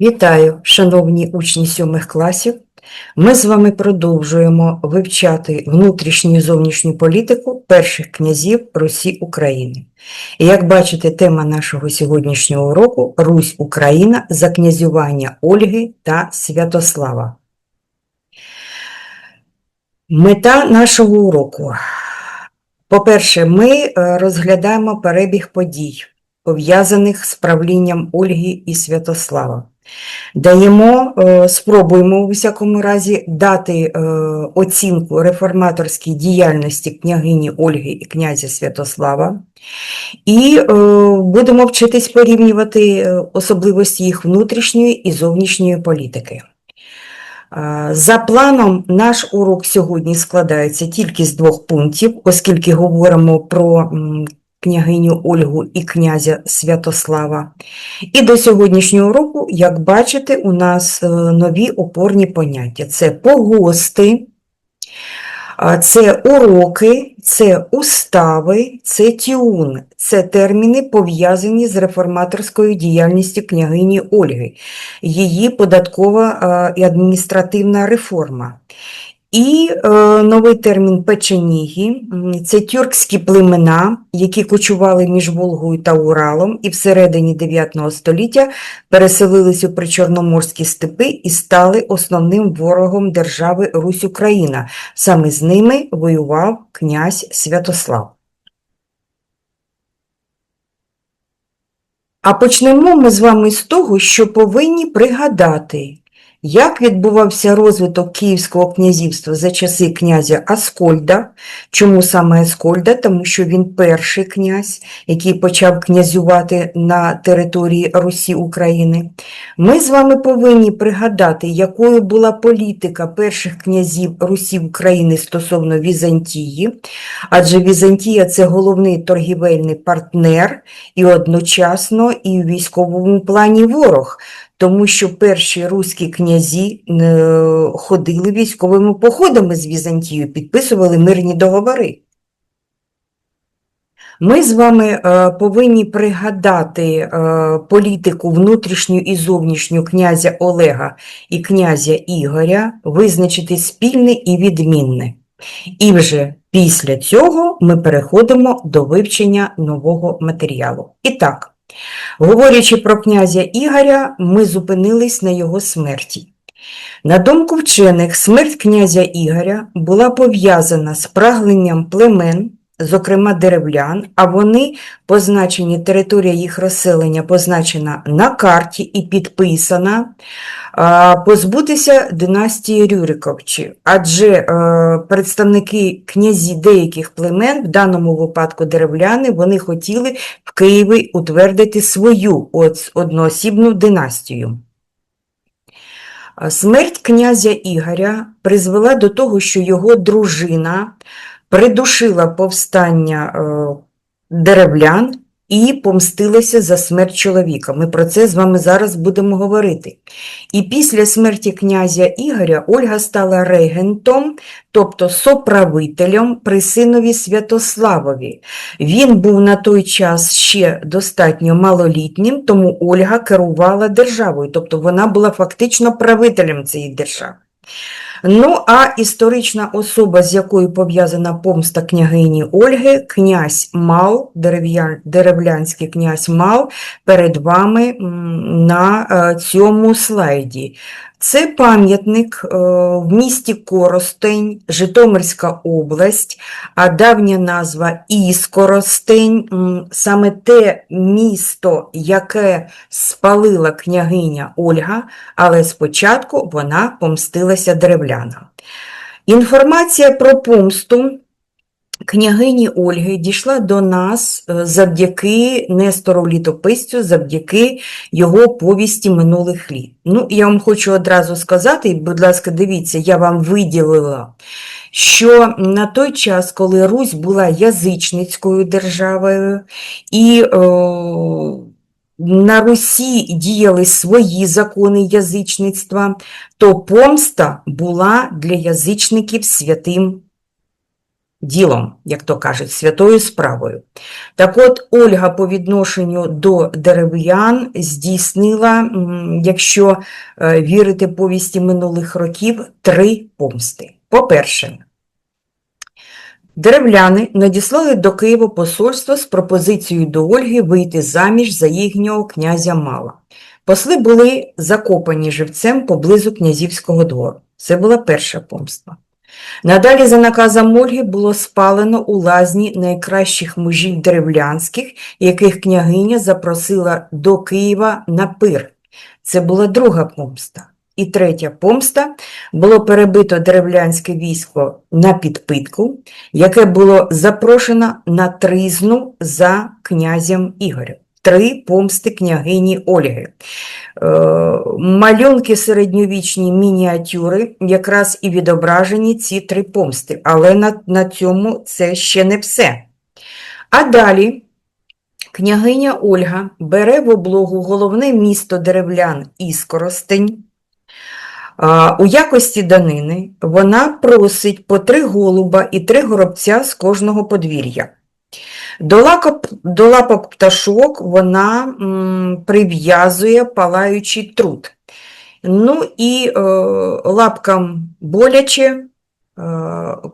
Вітаю, шановні учні сьомих класів. Ми з вами продовжуємо вивчати внутрішню і зовнішню політику перших князів Русі України. І як бачите, тема нашого сьогоднішнього уроку Русь Україна за князювання Ольги та Святослава. Мета нашого уроку. По-перше, ми е, розглядаємо перебіг подій, пов'язаних з правлінням Ольги і Святослава. Даємо, е, спробуємо у всякому разі дати е, оцінку реформаторській діяльності княгині Ольги і князя Святослава, і е, будемо вчитись порівнювати особливості їх внутрішньої і зовнішньої політики. За планом, наш урок сьогодні складається тільки з двох пунктів, оскільки говоримо про княгиню Ольгу і князя Святослава. І до сьогоднішнього року, як бачите, у нас е, нові опорні поняття. Це погости, це уроки, це устави, це тіун. Це терміни, пов'язані з реформаторською діяльністю княгині Ольги, її податкова і адміністративна реформа. І е, новий термін печеніги це тюркські племена, які кочували між Волгою та Уралом і всередині 9 століття переселились у причорноморські степи і стали основним ворогом держави Русь Україна. Саме з ними воював князь Святослав. А почнемо ми з вами з того, що повинні пригадати, як відбувався розвиток Київського князівства за часи князя Аскольда. Чому саме Аскольда? Тому що він перший князь, який почав князювати на території Русі України. Ми з вами повинні пригадати, якою була політика перших князів Русі України стосовно Візантії, адже Візантія це головний торгівельний партнер і одночасно і в військовому плані ворог тому що перші руські князі е, ходили військовими походами з Візантією, підписували мирні договори. Ми з вами е, повинні пригадати е, політику внутрішню і зовнішню князя Олега і князя Ігоря, визначити спільне і відмінне. І вже після цього ми переходимо до вивчення нового матеріалу. І так, Говорячи про князя Ігоря, ми зупинились на його смерті. На думку вчених, смерть князя Ігоря була пов'язана з прагненням племен, зокрема деревлян, а вони позначені, територія їх розселення позначена на карті і підписана, позбутися династії Рюриковичів, адже е, представники князі деяких племен, в даному випадку деревляни, вони хотіли в Києві утвердити свою одноосібну династію. Смерть князя Ігоря призвела до того, що його дружина придушила повстання е, деревлян і помстилася за смерть чоловіка. Ми про це з вами зараз будемо говорити. І після смерті князя Ігоря Ольга стала регентом, тобто соправителем при синові Святославові. Він був на той час ще достатньо малолітнім, тому Ольга керувала державою, тобто вона була фактично правителем цієї держави. Ну, а історична особа, з якою пов'язана помста княгині Ольги, князь Мал, деревлянський князь Мал, перед вами на е, цьому слайді. Це пам'ятник е, в місті Коростень, Житомирська область, а давня назва Іскоростень, саме те місто, яке спалила княгиня Ольга, але спочатку вона помстилася древлянам. Інформація про помсту княгині Ольги дійшла до нас е, завдяки Нестору Літописцю, завдяки його повісті минулих літ. Ну, я вам хочу одразу сказати, будь ласка, дивіться, я вам виділила, що на той час, коли Русь була язичницькою державою, і е, на Русі діяли свої закони язичництва, то помста була для язичників святим ділом, як то кажуть, святою справою. Так от Ольга по відношенню до дерев'ян здійснила, якщо е, вірити повісті минулих років, три помсти. По-перше, Деревляни надіслали до Києва посольство з пропозицією до Ольги вийти заміж за їхнього князя Мала. Посли були закопані живцем поблизу князівського двору. Це була перша помста. Надалі, за наказом Ольги, було спалено у лазні найкращих мужів деревлянських, яких княгиня запросила до Києва на пир. Це була друга помста. І третя помста було перебито деревлянське військо на підпитку, яке було запрошено на тризну за князем Ігорем. Три помсти княгині Ольги. Е, Малюнки середньовічні мініатюри якраз і відображені ці три помсти, але на, на цьому це ще не все. А далі княгиня Ольга бере в облогу головне місто деревлян Іскоростень. У якості данини вона просить по три голуба і три горобця з кожного подвір'я. До, лапок, до лапок пташок вона прив'язує палаючий труд. Ну і е, лапкам боляче, е,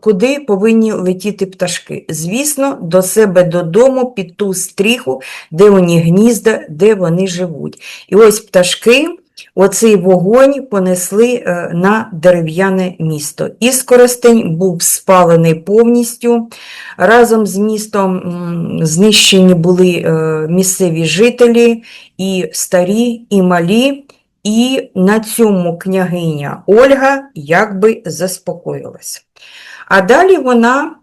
куди повинні летіти пташки. Звісно, до себе додому під ту стріху, де них гнізда, де вони живуть. І ось пташки оцей вогонь понесли е, на дерев'яне місто. Іскоростень був спалений повністю. Разом з містом знищені були е, місцеві жителі, і старі, і малі, і на цьому княгиня Ольга якби заспокоїлась. А далі вона,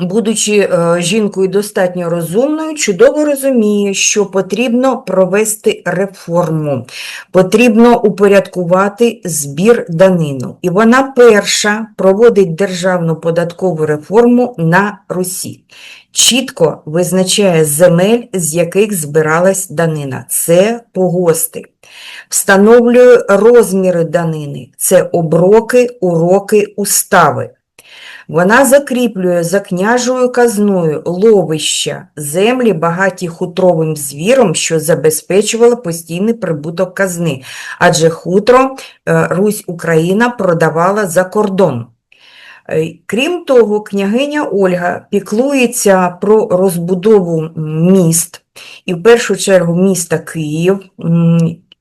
будучи е, жінкою достатньо розумною, чудово розуміє, що потрібно провести реформу, потрібно упорядкувати збір данину. І вона перша проводить державну податкову реформу на Русі. Чітко визначає земель, з яких збиралась данина. Це погости. Встановлює розміри данини. Це оброки, уроки, устави. Вона закріплює за княжою казною ловища, землі, багаті хутровим звіром, що забезпечувало постійний прибуток казни, адже хутро е, Русь-Україна продавала за кордон. Е, Крім того, княгиня Ольга піклується про розбудову міст, і в першу чергу міста Київ.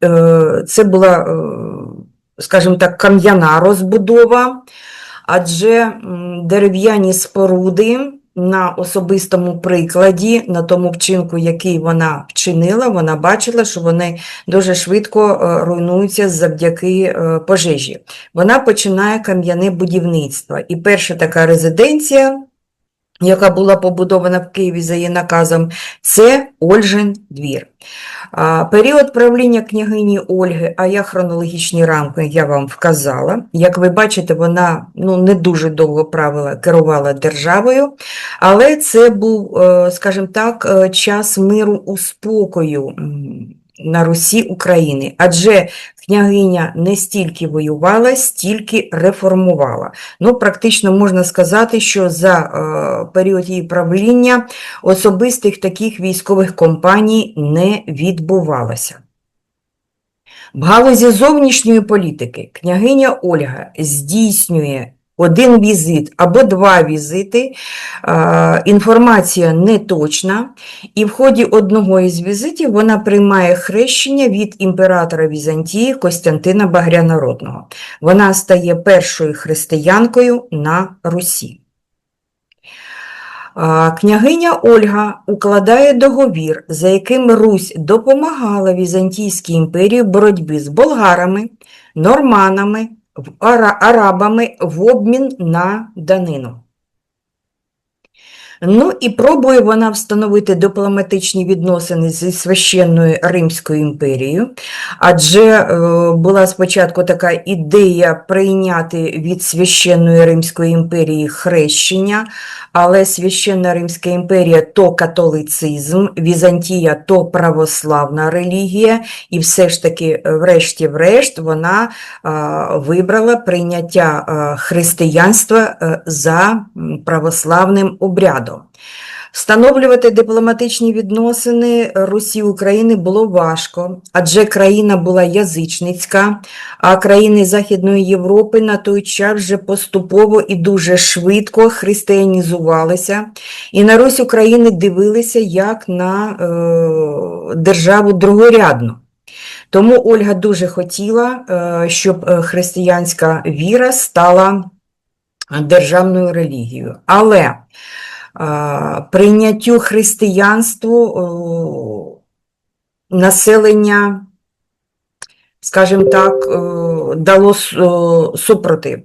Е, Це була, скажімо так, кам'яна розбудова, адже дерев'яні споруди на особистому прикладі, на тому вчинку, який вона вчинила, вона бачила, що вони дуже швидко е, руйнуються завдяки е, пожежі. Вона починає кам'яне будівництво. І перша така резиденція, яка була побудована в Києві за її наказом, це Ольжин двір. Період правління княгині Ольги, а я хронологічні рамки я вам вказала. Як ви бачите, вона ну, не дуже довго правила, керувала державою, але це був, е, скажімо так, е, час миру у спокою на Русі України, адже княгиня не стільки воювала, стільки реформувала. Ну, практично можна сказати, що за е, період її правління особистих таких військових компаній не відбувалося. В галузі зовнішньої політики княгиня Ольга здійснює один візит або два візити, інформація неточна, і в ході одного із візитів вона приймає хрещення від імператора Візантії Костянтина Багрянародного. Вона стає першою християнкою на Русі. Княгиня Ольга укладає договір, за яким Русь допомагала Візантійській імперії в боротьбі з болгарами, норманами, арабами в обмін на данину. Ну і пробує вона встановити дипломатичні відносини зі священною Римською імперією, адже е, була спочатку така ідея прийняти від священної Римської імперії хрещення, але священна Римська імперія то католицизм, Візантія то православна релігія, і все ж таки, врешті-врешт, вона е, вибрала прийняття е, християнства за православним обрядом. Встановлювати дипломатичні відносини Русі України було важко, адже країна була язичницька, а країни Західної Європи на той час вже поступово і дуже швидко християнізувалися, і на Русь України дивилися як на е, державу другорядну. Тому Ольга дуже хотіла, е, щоб е, християнська віра стала державною релігією. Але прийняттю християнству населення, скажімо так, дало супротив.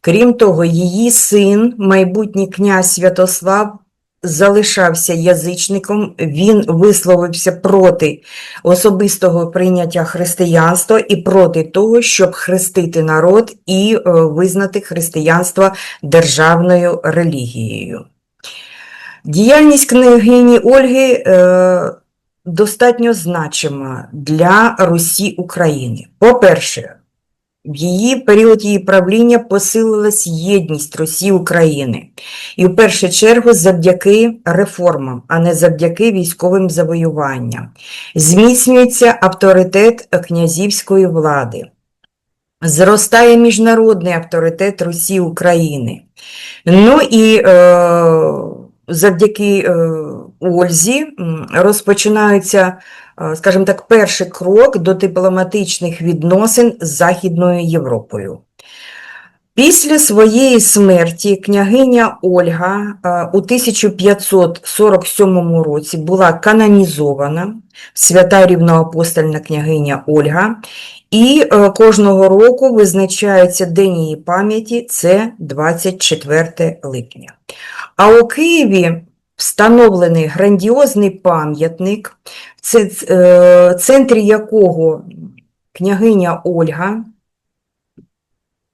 Крім того, її син, майбутній князь Святослав, залишався язичником, він висловився проти особистого прийняття християнства і проти того, щоб хрестити народ і е, визнати християнство державною релігією. Діяльність княгині Ольги е, достатньо значима для Русі України. По-перше, в її період її правління посилилась єдність Росії України. І в першу чергу завдяки реформам, а не завдяки військовим завоюванням. Зміцнюється авторитет князівської влади. Зростає міжнародний авторитет Росії України. Ну і е, завдяки е, Ользі розпочинаються, е, скажімо так, перший крок до дипломатичних відносин з Західною Європою. Після своєї смерті княгиня Ольга е, у 1547 році була канонізована, свята рівноапостольна княгиня Ольга, і кожного року визначається День її пам'яті, це 24 липня. А у Києві встановлений грандіозний пам'ятник, в е, центрі якого княгиня Ольга,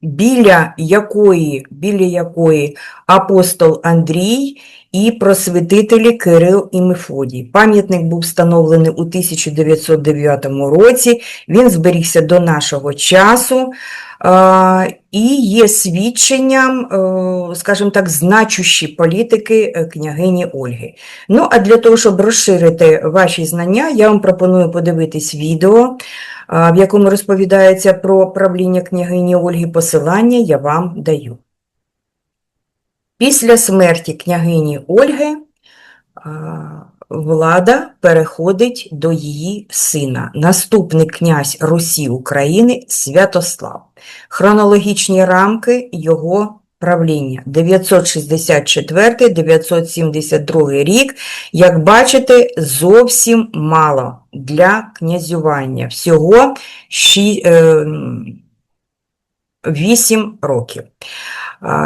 біля якої, біля якої апостол Андрій і просвітителі Кирил і Мефодій. Пам'ятник був встановлений у 1909 році, він зберігся до нашого часу і є свідченням, е, скажімо так, значущі політики е, княгині Ольги. Ну, а для того, щоб розширити ваші знання, я вам пропоную подивитись відео, в якому розповідається про правління княгині Ольги. Посилання я вам даю. Після смерті княгині Ольги влада переходить до її сина, наступний князь Русі України Святослав. Хронологічні рамки його правління 964-972 рік. Як бачите, зовсім мало для князювання. Всього 8 років.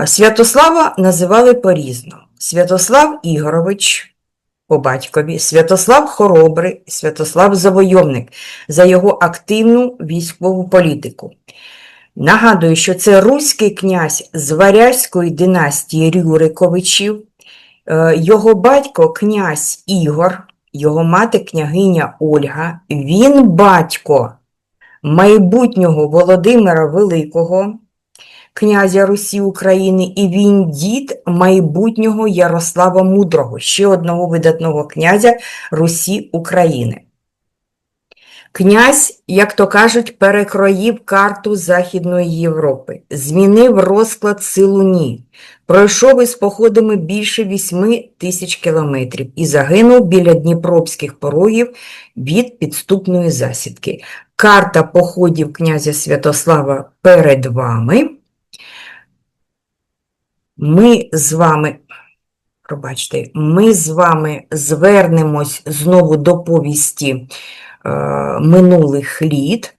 Святослава називали по-різному. Святослав Ігорович по батькові, Святослав Хоробрий, Святослав Завойовник за його активну військову політику. Нагадую, що це руський князь з Варязької династії Рюриковичів, Е, його батько князь Ігор, його мати княгиня Ольга, він батько майбутнього Володимира Великого, князя Русі України, і він дід майбутнього Ярослава Мудрого, ще одного видатного князя Русі України. Князь, як то кажуть, перекроїв карту Західної Європи, змінив розклад Силуні, пройшов із походами більше 8 тисяч кілометрів і загинув біля Дніпровських порогів від підступної засідки. Карта походів князя Святослава перед вами. Ми з вами, пробачте, ми з вами звернемось знову до повісті минулих літ.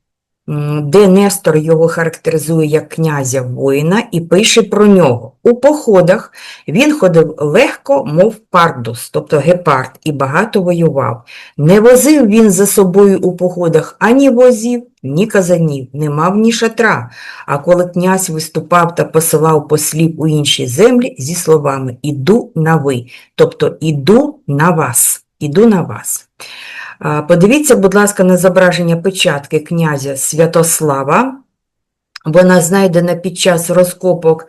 де Нестор його характеризує як князя воїна і пише про нього. У походах він ходив легко, мов пардус, тобто гепард, і багато воював. Не возив він за собою у походах ані возів, ні казанів, не мав ні шатра. А коли князь виступав та посилав послів у інші землі зі словами «Іду на ви», тобто «Іду на вас», «Іду на вас». Подивіться, будь ласка, на зображення печатки князя Святослава. Вона знайдена під час розкопок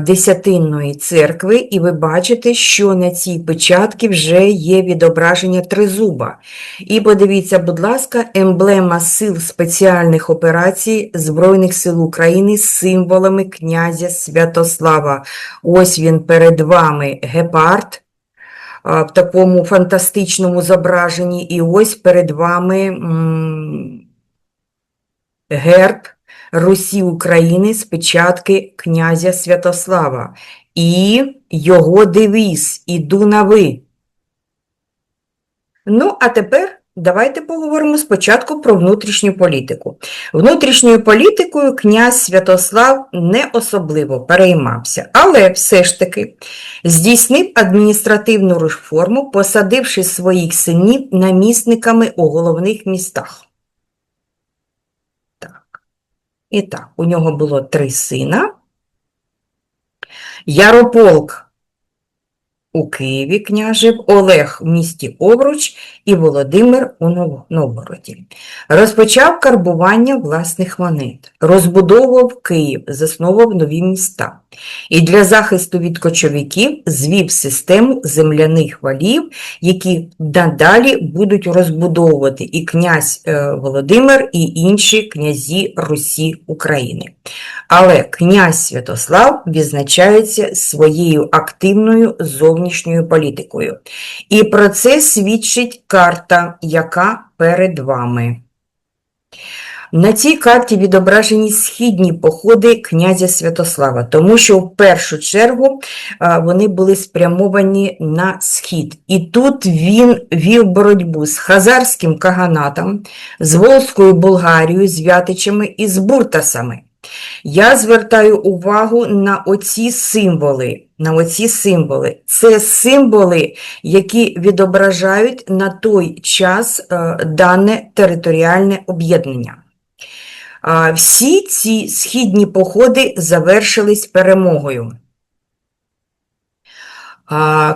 Десятинної церкви, і ви бачите, що на цій печатці вже є відображення тризуба. І подивіться, будь ласка, емблема сил спеціальних операцій Збройних сил України з символами князя Святослава. Ось він перед вами гепард в такому фантастичному зображенні, і ось перед вами герб Русі України з печатки князя Святослава і його девіз «Іду на ви». Ну, а тепер давайте поговоримо спочатку про внутрішню політику. Внутрішньою політикою князь Святослав не особливо переймався, але все ж таки здійснив адміністративну реформу, посадивши своїх синів намісниками у головних містах. Так. І так, у нього було три сина. Ярополк у Києві княжив, Олег в місті Овруч і Володимир у Новгороді. Розпочав карбування власних монет, розбудовував Київ, заснував нові міста. І для захисту від кочовиків звів систему земляних валів, які надалі будуть розбудовувати і князь е, Володимир, і інші князі Русі України. Але князь Святослав відзначається своєю активною зовнішньою політикою. І про це свідчить карта, яка перед вами. На цій карті відображені східні походи князя Святослава, тому що в першу чергу вони були спрямовані на схід. І тут він вів боротьбу з хазарським каганатом, з Волзькою Болгарією, з Вятичами і з буртасами. Я звертаю увагу на оці символи. На оці символи. Це символи, які відображають на той час е, дане територіальне об'єднання. Всі ці східні походи завершились перемогою.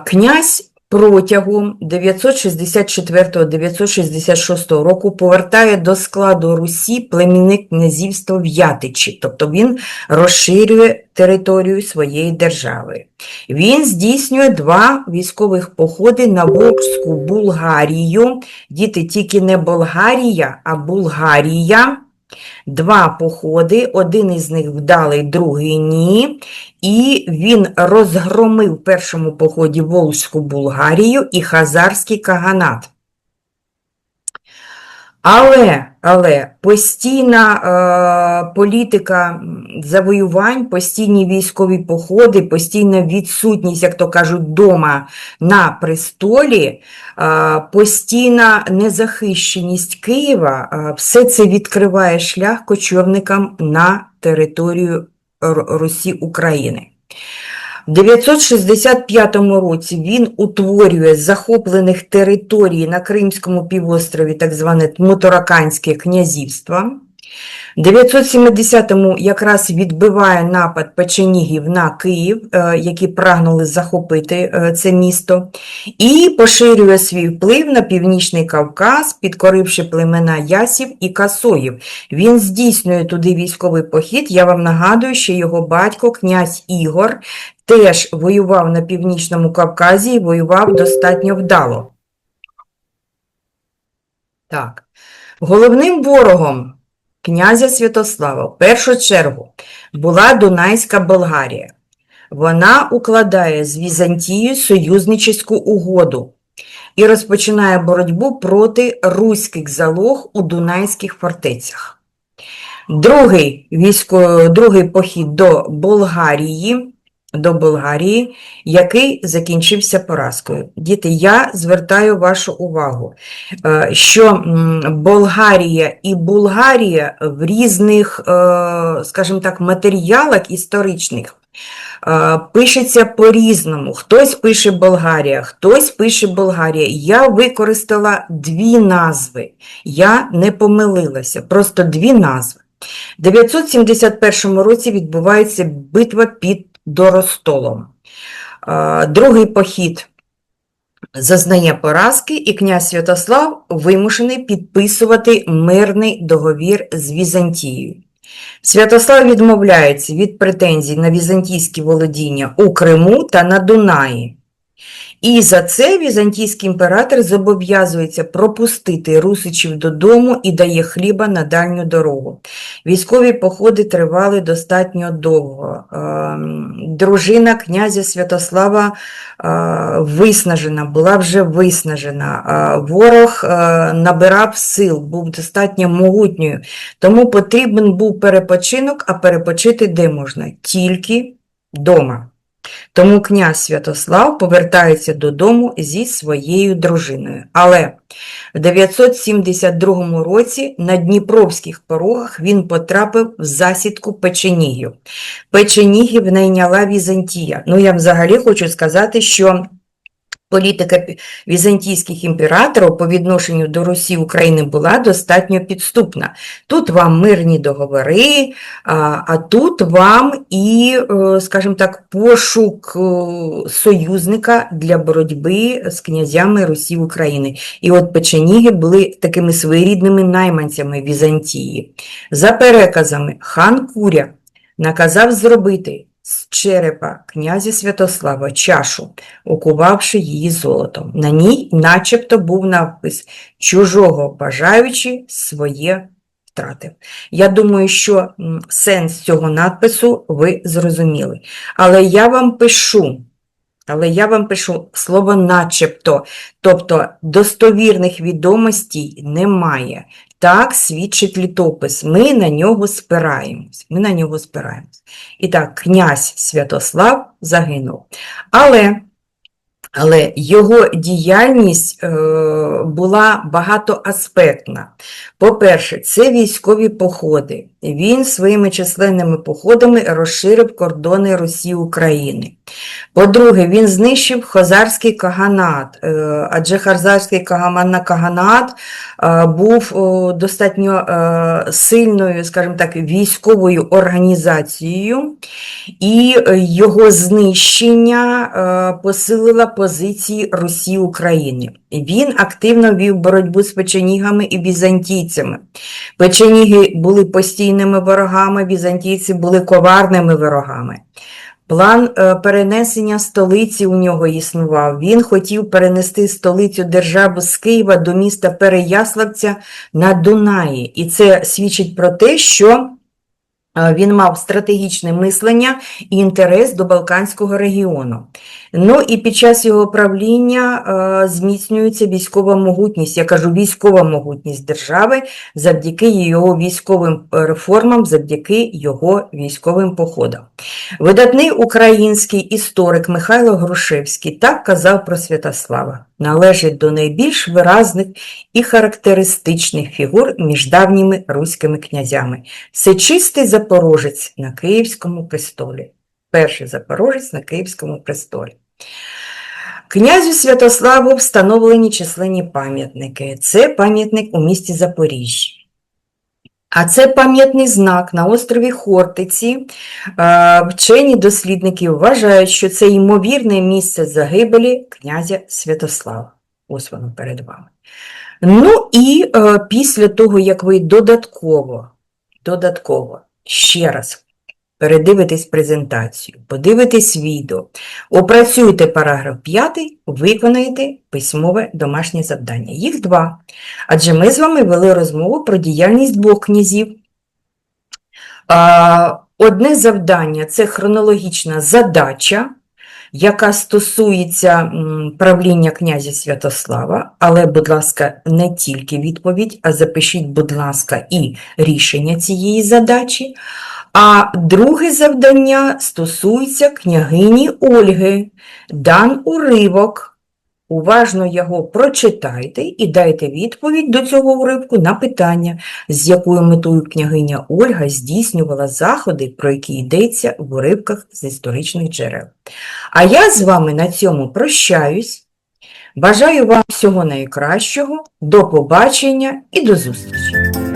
Князь протягом 964-966 року повертає до складу Русі племінне князівство В'ятичі, тобто він розширює територію своєї держави. Він здійснює два військових походи на Волжську Булгарію, діти тільки не Болгарія, а Булгарія. Два походи, один із них вдалий, другий ні. І він розгромив в першому поході Волзьку Булгарію і Хазарський Каганат. Але, але постійна е, політика завоювань, постійні військові походи, постійна відсутність, як то кажуть, дома на престолі, е, постійна незахищеність Києва, е, все це відкриває шлях кочівникам на територію Р- Русі України. В 965 році він утворює захоплених територій на Кримському півострові так зване Мотораканське князівство. В 970-му якраз відбиває напад печенігів на Київ, е, які прагнули захопити е, це місто, і поширює свій вплив на Північний Кавказ, підкоривши племена Ясів і Касоїв. Він здійснює туди військовий похід. Я вам нагадую, що його батько, князь Ігор, теж воював на Північному Кавказі і воював достатньо вдало. Так. Головним ворогом князя Святослава в першу чергу була Дунайська Болгарія. Вона укладає з Візантією союзничеську угоду і розпочинає боротьбу проти руських залог у Дунайських фортецях. Другий, військо, другий похід до Болгарії до Болгарії, який закінчився поразкою. Діти, я звертаю вашу увагу, е, що Болгарія і Булгарія в різних, е, скажімо так, матеріалах історичних е, пишеться по-різному. Хтось пише Болгарія, хтось пише Болгарія. Я використала дві назви. Я не помилилася, просто дві назви. В 971 році відбувається битва під Доростолом. Ростолом. Другий похід зазнає поразки, і князь Святослав вимушений підписувати мирний договір з Візантією. Святослав відмовляється від претензій на візантійські володіння у Криму та на Дунаї. І за це візантійський імператор зобов'язується пропустити русичів додому і дає хліба на дальню дорогу. Військові походи тривали достатньо довго. Ем, Дружина князя Святослава е, виснажена, була вже виснажена. Е, Ворог е, набирав сил, був достатньо могутньою, тому потрібен був перепочинок, а перепочити де можна? Тільки вдома. Тому князь Святослав повертається додому зі своєю дружиною. Але в 972 році на Дніпровських порогах він потрапив в засідку печенігів. Печенігів найняла Візантія. Ну, я взагалі хочу сказати, що політика візантійських імператорів по відношенню до Русі України була достатньо підступна. Тут вам мирні договори, а, тут вам і, е, скажімо так, пошук е, союзника для боротьби з князями Русі України. І от печеніги були такими своєрідними найманцями Візантії. За переказами, хан Куря наказав зробити з черепа князя Святослава чашу, окувавши її золотом. На ній начебто був напис «Чужого бажаючи своє втратив». Я думаю, що сенс цього надпису ви зрозуміли. Але я вам пишу, але я вам пишу слово начебто, тобто достовірних відомостей немає. Так свідчить літопис. Ми на нього спираємось. Ми на нього спираємось. І так, князь Святослав загинув. Але, але його діяльність е, була багатоаспектна. По-перше, це військові походи. Він своїми численними походами розширив кордони Росії України. По-друге, він знищив Хозарський каганат, е, адже Хазарський каганат е, був достатньо е, сильною, скажімо так, військовою організацією, і його знищення посилило позиції Русі України. Він активно вів боротьбу з печенігами і візантійцями. Печеніги були постійними ворогами, візантійці були коварними ворогами. План е, перенесення столиці у нього існував. Він хотів перенести столицю держави з Києва до міста Переяславця на Дунаї. І це свідчить про те, що він мав стратегічне мислення і інтерес до Балканського регіону. Ну і під час його правління е, зміцнюється військова могутність, я кажу військова могутність держави завдяки його військовим е, реформам, завдяки його військовим походам. Видатний український історик Михайло Грушевський так казав про Святослава. Належить до найбільш виразних і характеристичних фігур між давніми руськими князями. Це чистий запорожець на Київському престолі. Перший запорожець на Київському престолі. Князю Святославу встановлені численні пам'ятники. Це пам'ятник у місті Запоріжжя. А це пам'ятний знак на острові Хортиці. Е, Вчені дослідники вважають, що це ймовірне місце загибелі князя Святослава. Ось воно перед вами. Ну і е, після того, як ви додатково, додатково ще раз передивитесь презентацію, подивитесь відео, опрацюйте параграф 5, виконаєте письмове домашнє завдання. Їх два. Адже ми з вами вели розмову про діяльність двох князів. Одне завдання це хронологічна задача, яка стосується правління князя Святослава, але, будь ласка, не тільки відповідь, а запишіть, будь ласка, і рішення цієї задачі. А друге завдання стосується княгині Ольги. Дан уривок. Уважно його прочитайте і дайте відповідь до цього уривку на питання, з якою метою княгиня Ольга здійснювала заходи, про які йдеться в уривках з історичних джерел. А я з вами на цьому прощаюсь. Бажаю вам всього найкращого, до побачення і до зустрічі!